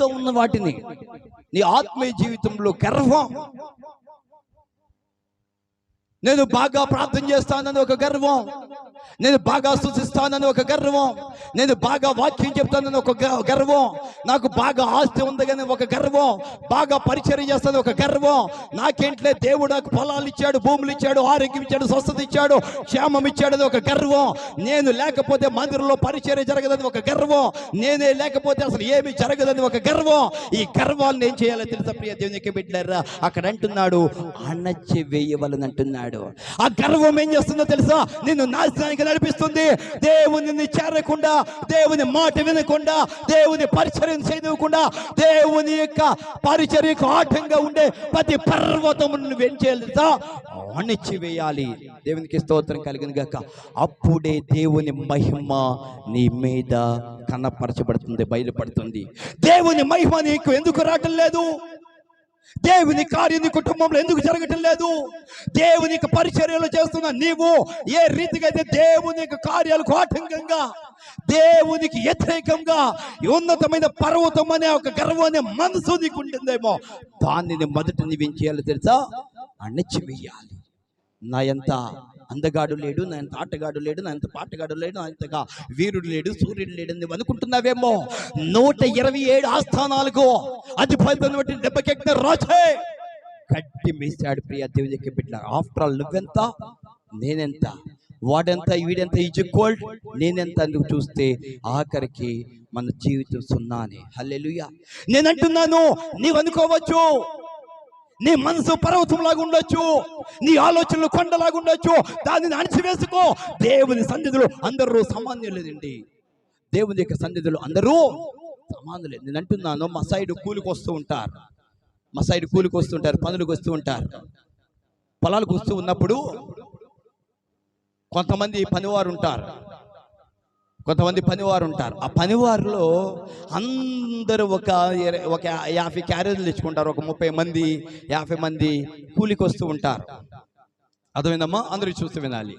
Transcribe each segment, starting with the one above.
అడ్డుగా ఉన్న వాటిని నీ ఆత్మీయ జీవితంలో గర్వం. నేను బాగా ప్రార్థన చేస్తానని ఒక గర్వం. నేను బాగా సూచిస్తానని ఒక గర్వం. నేను బాగా వాక్యం చెప్తానని ఒక గర్వం. నాకు బాగా ఆస్తి ఉందని ఒక గర్వం. బాగా పరిచయం చేస్తాను ఒక గర్వం. నాకేంట్లే దేవుడు నాకు పొలాలు ఇచ్చాడు భూములు ఇచ్చాడు ఆరోగ్యం ఇచ్చాడు స్వస్థత ఇచ్చాడు క్షేమం ఇచ్చాడని ఒక గర్వం. నేను లేకపోతే మందిరంలో పరిచయం జరగదని ఒక గర్వం. నేనే లేకపోతే అసలు ఏమీ జరగదని ఒక గర్వం. ఈ గర్వాలను ఏం చేయాలో తెలుసా ప్రియ దేవునికి బిడ్డారా అక్కడ అంటున్నాడు అణచి వేయవలని అంటున్నాడు ఆ గర్వం ఏం చేస్తుందో తెలుసా? నిన్ను నాశనానికి నడిపిస్తుంది. దేవుని చేరకుండా దేవుని మాట వినకుండా దేవుని పరిచయం చేయకుండా దేవుని యొక్క పరిచర్యకు ఆటంగా ఉండే ప్రతి పర్వతమును వెంచేదా ఏం వేయాలి దేవునికి స్తోత్రం కలిగిన గాక. అప్పుడే దేవుని మహిమ నీ మీద కనపరచబడుతుంది బయలుపడుతుంది. దేవుని మహిమ నీకు ఎందుకు రావటం లేదు? దేవుని కార్యం నీ కుటుంబంలో ఎందుకు జరగటం లేదు? దేవుని పరిచర్యలు చేస్తున్న నీవు ఏ రీతిగా అయితే దేవుని యొక్క కార్యాలకు ఆటంకంగా దేవునికి వ్యతిరేకంగా ఉన్నతమైన పర్వతం అనే ఒక గర్వం అనే మనసు నీకు ఉంటుందేమో దానిని మొదట నీవేం చేయాలో తెలుసా? అణచివేయాలి. నా ఎంత అందగాడు లేడు నా ఎంత ఆటగాడు లేడు నా ఎంత పాటగాడు లేడు నా ఎంతగా వీరుడు లేడు సూర్యుడు లేడు అని నువ్వు అనుకుంటున్నావేమో? నూట ఇరవై ఏడు ఆస్థానాలకు అధిపతి దెబ్బకెక్కిన రాజే! కట్టి మీసాడు ప్రియ దేవునికి బిడ్డ ఆఫ్టర్ ఆల్ నువ్వెంత? నేనెంత? వాడెంత? వీడెంత? ఈజ్ కోల్డ్ నేనెంత? అందుకు చూస్తే ఆఖరికి మన జీవితం సున్నానే. హల్లెలూయా నేనంటున్నాను నీవు అనుకోవచ్చు నీ మనసు పర్వతంలాగా ఉండొచ్చు. నీ ఆలోచనలు కొండలాగా ఉండొచ్చు. దానిని అణిచివేసుకో. దేవుని సన్నిధిలో అందరూ సమాన్యులేదండి దేవుని యొక్క సన్నిధిలో అందరూ సమానులే నేను అంటున్నాను మా సైడ్ కూలికి వస్తూ ఉంటారు. మా సైడ్ కూలికి వస్తుంటారు పనులకు వస్తూ ఉంటారు. పొలాలకు వస్తూ ఉన్నప్పుడు కొంతమంది పనివారు ఉంటారు. కొంతమంది పనివారు ఉంటారు. ఆ పనివారిలో అందరూ ఒక ఒక యాభై క్యారేజీలు తెచ్చుకుంటారు. ఒక ముప్పై మంది యాభై మంది కూలికి వస్తూ ఉంటారు. అర్థమైందమ్మా? అందరూ చూస్తూ వినాలి.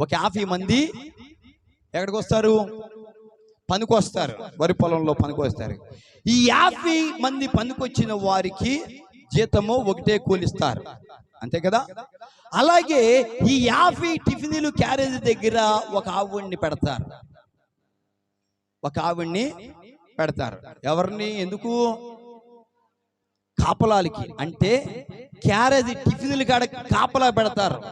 ఒక యాభై మంది ఎక్కడికి వస్తారు? పనికి వస్తారు వరి పొలంలో పనికి వస్తారు ఈ యాభై మంది పనికొచ్చిన వారికి జీతము ఒకటే కూలిస్తారు. అంతే కదా? అలాగే ఈ యాభై టిఫిన్లు క్యారేజ్ దగ్గర ఒక ఆవుడిని పెడతారు. ఒక ఆవిడ్ని పెడతారు. ఎవరిని? ఎందుకు? కాపలాలకి. అంటే క్యారేజ్ టిఫిన్లు కాడ కాపలా పెడతారు.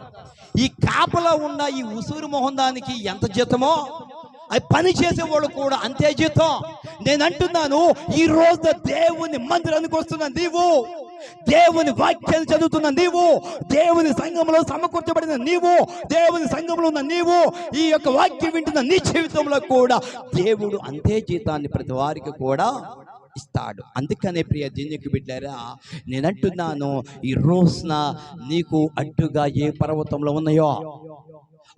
ఈ కాపలా ఉన్న ఈ ఉసూరు మొహం దానికి ఎంత జీతమో అది పని చేసేవాళ్ళు కూడా అంతే జీతం. నేను అంటున్నాను ఈ రోజు దేవుని మందిరానికి వస్తున్న నీవు దేవుని వాక్యాలు చదువుతున్న నీవు దేవుని సంఘంలో సమకూర్చబడిన నీవు దేవుని సంఘంలో ఉన్న నీవు ఈ యొక్క వాక్యం వింటున్న నీ జీవితంలో కూడా దేవుడు అంతే జీతాన్ని ప్రతి వారికి కూడా ఇస్తాడు. అందుకనే ప్రియ దీనికి బిడ్డారా నేనంటున్నాను ఈ రోజున నీకు అడ్డుగా ఏ పర్వతంలో ఉన్నాయో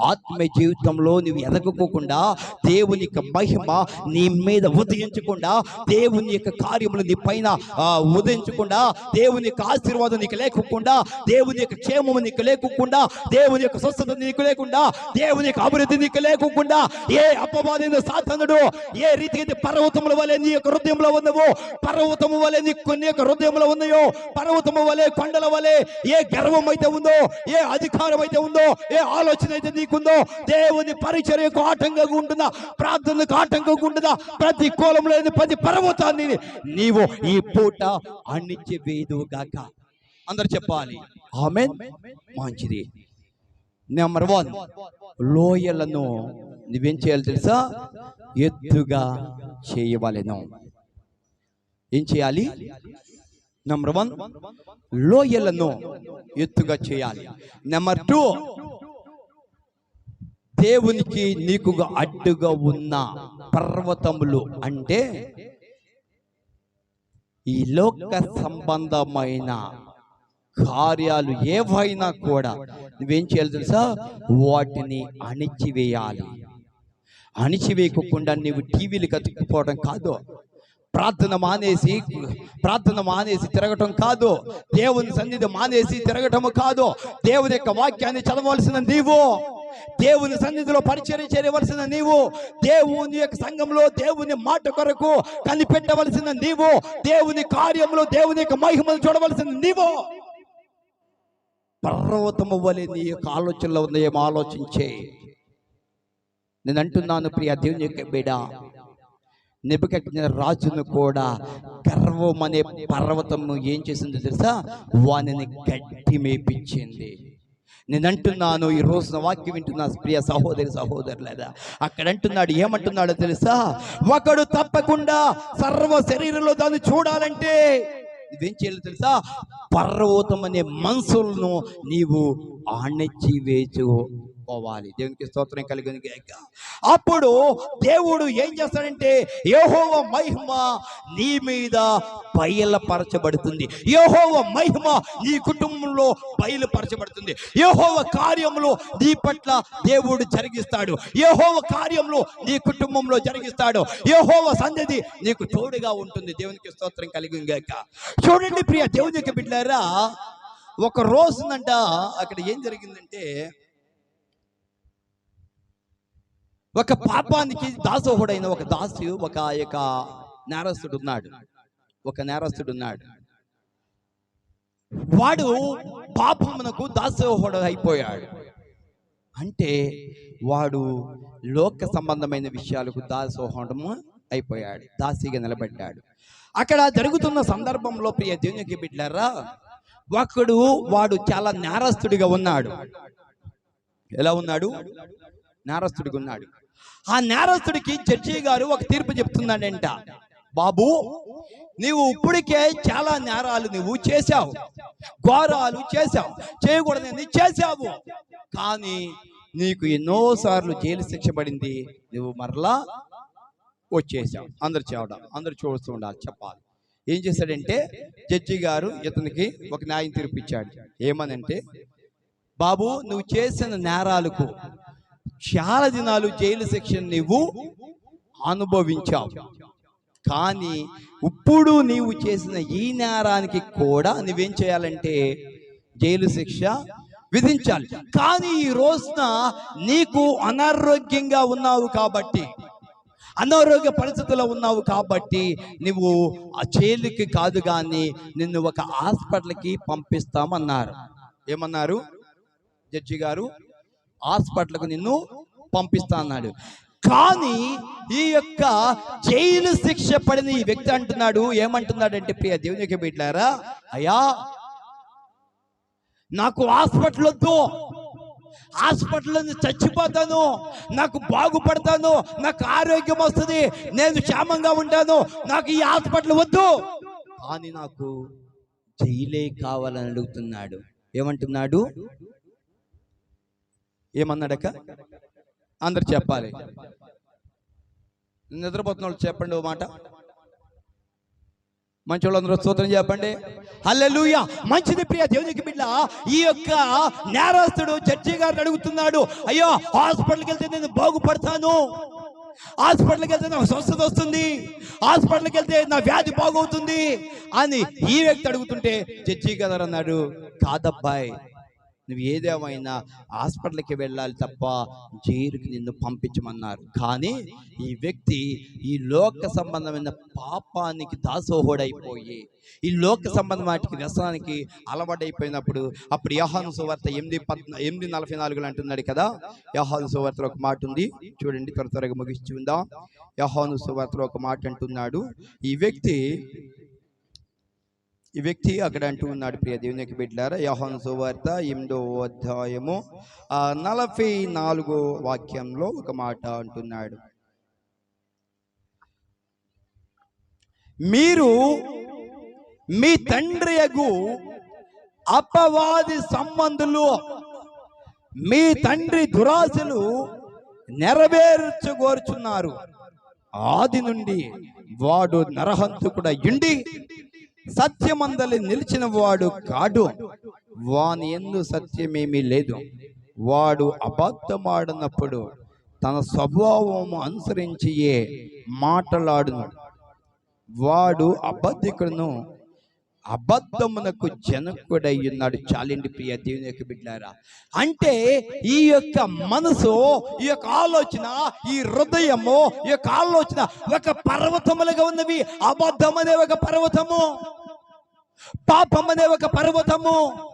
ఆత్మీయ జీవితంలో నువ్వు ఎదగకోకుండా దేవుని యొక్క మహిమ నీ మీద ఉదయించకుండా దేవుని యొక్క కార్యములు నీ పైన ఉదయించకుండా దేవుని యొక్క ఆశీర్వాదం నీకు లేకుండా దేవుని యొక్క క్షేమము నీకు లేకుండా దేవుని యొక్క స్వస్థత నీకు లేకుండా దేవుని యొక్క అభివృద్ధి నీకు లేకుండా ఏ అపవాదైన సాధనుడు ఏ రీతి అయితే పర్వతముల వలె నీ యొక్క హృదయంలో ఉన్నవో పర్వతము వలె నీ కొన్ని యొక్క హృదయంలో ఉన్నాయో పర్వతము వలె కొండల వలె ఏ గర్వం అయితే ఉందో ఏ అధికారం అయితే ఉందో ఏ ఆలోచన అయితే నీకుందో దేవుని పరిచర్యకు ఆటంకంగా ఉంటుందా? ప్రార్థనకు ఆటంకంగా ఉంటుందా? ప్రతి కోలంలో ప్రతి పర్వతాన్ని నీవు ఈ పూట అణిచివేదుగాక అందరు చెప్పాలి ఆమె మంచిది. నెంబర్ వన్ లోయలను నువ్వేం చేయాలి తెలుసా? ఎత్తుగా చేయవలెను. ఏం చేయాలి? నెంబర్ వన్ లోయలను ఎత్తుగా చేయాలి. నెంబర్ టూ దేవునికి నీకు అడ్డుగా ఉన్న పర్వతములు అంటే ఈ లోక సంబంధమైన కార్యాలు ఏవైనా కూడా నువ్వేం చేయాలి తెలుసా? వాటిని అణిచివేయాలి. అణిచివేయకుండా నీవు టీవీలు కతుక్కుపోవడం కాదు. ప్రార్థన మానేసి ప్రార్థన మానేసి తిరగటం కాదు. దేవుని సన్నిధి మానేసి తిరగటం కాదు. దేవుని యొక్క వాక్యాన్ని చదవలసిన నీవు దేవుని సన్నిధిలో పరిచయం చేయవలసిన నీవు దేవుని యొక్క సంఘంలో దేవుని మాట కొరకు కనిపెట్టవలసిన నీవు దేవుని కార్యంలో దేవుని యొక్క మహిమను చూడవలసిన నీవు. పర్వతము వలె నీ యొక్క ఆలోచనలో ఉంది ఏం ఆలోచించే? నేను అంటున్నాను ప్రియ దేవుని యొక్క బిడ నిబకట్టిన రాజును కూడా గర్వం అనే పర్వతము ఏం చేసిందో తెలుసా? వానిని గట్టి మేపించింది నేను అంటున్నాను ఈ రోజున వాక్యం వింటున్నా ప్రియ సహోదరి సహోదరులేదా అక్కడ అంటున్నాడు ఏమంటున్నాడో తెలుసా? ఒకడు తప్పకుండా సర్వ శరీరంలో దాన్ని చూడాలంటే ఇదేం చేయాలి తెలుసా? పర్వతం అనే మనసులను నీవు ఆణించి చెప్పుకోవాలి దేవునికి స్తోత్రం కలిగింది అప్పుడు దేవుడు ఏం చేస్తాడంటే యహోవ మహిమ నీ మీద బయలుపరచబడుతుంది. యహోవ మహిమ నీ కుటుంబంలో బయలుపరచబడుతుంది. యహోవ కార్యములో నీ పట్ల దేవుడు జరిగిస్తాడు. యహోవ కార్యంలో నీ కుటుంబంలో జరిగిస్తాడు. యహోవ సన్నిధి నీకు తోడుగా ఉంటుంది. దేవునికి స్తోత్రం కలిగింది చూడండి ప్రియ దేవునికి బిడ్డారా ఒక రోజునంట అక్కడ ఏం జరిగిందంటే ఒక పాపానికి దాసోహుడైన ఒక దాసు ఒక యొక్క నేరస్తుడు ఉన్నాడు ఒక నేరస్తుడు ఉన్నాడు వాడు పాపమునకు దాసోహుడు అయిపోయాడు అంటే వాడు లోక సంబంధమైన విషయాలకు దాసోహడము అయిపోయాడు దాసిగా నిలబడ్డాడు. అక్కడ జరుగుతున్న సందర్భంలో ప్రియ దేవునికి బిడ్డారా ఒకడు వాడు చాలా నేరస్తుడిగా ఉన్నాడు. ఎలా ఉన్నాడు? నేరస్తుడికి ఉన్నాడు. ఆ నేరస్తుడికి జడ్జి గారు ఒక తీర్పు చెప్తున్నాడంట. బాబు నీవు ఇప్పటికే చాలా నేరాలు నువ్వు చేశావు. ఘోరాలు చేశావు. చేయకూడదని చేశావు. కానీ నీకు ఎన్నోసార్లు జైలు శిక్ష పడింది. నువ్వు మరలా వచ్చేసావు. అందరు చేయడం అందరు చూస్తూ ఉండాలి చెప్పాలి. ఏం చేశాడంటే జడ్జి గారు ఇతనికి ఒక న్యాయం తీర్పు ఇచ్చాడు. ఏమనంటే బాబు నువ్వు చేసిన నేరాలకు చాలా దినాలు జైలు శిక్ష నువ్వు అనుభవించావు. కానీ ఇప్పుడు నీవు చేసిన ఈ నేరానికి కూడా నువ్వేం చేయాలంటే జైలు శిక్ష విధించాలి. కానీ ఈ రోజున నీకు అనారోగ్యంగా ఉన్నావు కాబట్టి అనారోగ్య పరిస్థితుల్లో ఉన్నావు కాబట్టి నువ్వు ఆ జైలుకి కాదు కానీ నిన్ను ఒక హాస్పిటల్కి పంపిస్తామన్నారు. ఏమన్నారు? జడ్జి గారు హాస్పిటల్కు నిన్ను పంపిస్తా అన్నాడు. కానీ ఈ యొక్క జైలు శిక్ష పడిన ఈ వ్యక్తి అంటున్నాడు ఏమంటున్నాడంటే ప్రియ దేవునికి బిడ్డారా అయ్యా నాకు హాస్పిటల్ వద్దు హాస్పిటల్ చచ్చిపోతాను నాకు బాగుపడతాను నాకు ఆరోగ్యం వస్తుంది నేను క్షేమంగా ఉంటాను నాకు ఈ హాస్పిటల్ వద్దు. కానీ నాకు జైలే కావాలని అడుగుతున్నాడు. ఏమంటున్నాడు? ఏమన్నాడక అందరు చెప్పాలి. నిద్రపోతున్న వాళ్ళు చెప్పండి ఓ మాట. మంచి వాళ్ళందరూ స్తోత్రం చెప్పండి. హల్లెలూయా! మంచిది ప్రియ దేవునికి బిడ్డ. ఈ యొక్క నేరస్తుడు జడ్జి గారిని అడుగుతున్నాడు. అయ్యో హాస్పిటల్కి వెళ్తే నేను బాగుపడతాను. హాస్పిటల్కి వెళ్తే నాకు స్వస్థత వస్తుంది. హాస్పిటల్కి వెళ్తే నా వ్యాధి బాగవుతుంది అని ఈ వ్యక్తి అడుగుతుంటే జడ్జి గారు అన్నాడు కాదబ్బాయ్ నువ్వు ఏదేమైనా హాస్పిటల్కి వెళ్ళాలి తప్ప జైలుకి నిన్ను పంపించమన్నారు. కానీ ఈ వ్యక్తి ఈ లోక సంబంధమైన పాపానికి దాసోహుడైపోయి ఈ లోక సంబంధం వాటికి వ్యసనానికి అలవాటైపోయినప్పుడు అప్పుడు యహాను సువార్త ఎనిమిది పద్ ఎనిమిది నలభై నాలుగులు అంటున్నాడు కదా? యహాను సువార్తలో ఒక మాట ఉంది. చూడండి త్వర త్వరగా ముగిస్తుందా యహాను సువార్తలో ఒక మాట అంటున్నాడు. ఈ వ్యక్తి ఈ వ్యక్తి అక్కడ అంటూ ఉన్నాడు ప్రియ దేవునికి బిడ్డారా యహోన్ సువార్త ఎనిమిదో అధ్యాయము నలభై నాలుగో వాక్యంలో ఒక మాట అంటున్నాడు. మీరు మీ తండ్రి యగు అపవాది సంబంధులు మీ తండ్రి దురాశలు నెరవేర్చగోరుచున్నారు ఆది నుండి వాడు నరహంతుకుడ ఇండి సత్యమందలి నిలిచిన వాడు కాడు. వాని ఎందు సత్యమేమీ లేదు. వాడు అబద్ధమాడినప్పుడు తన స్వభావము అనుసరించియే మాటలాడును. వాడు అబద్ధికుడును. అబద్ధమునకు జనకుడై ఉన్నాడు ప్రియ దేవుని యొక్క బిడ్డారా. అంటే ఈ యొక్క మనసు ఈ యొక్క ఆలోచన ఈ హృదయము ఈ యొక్క ఆలోచన ఒక పర్వతములుగా ఉన్నవి. అబద్ధం అనే ఒక పర్వతము. పాపం అనే ఒక పర్వతము.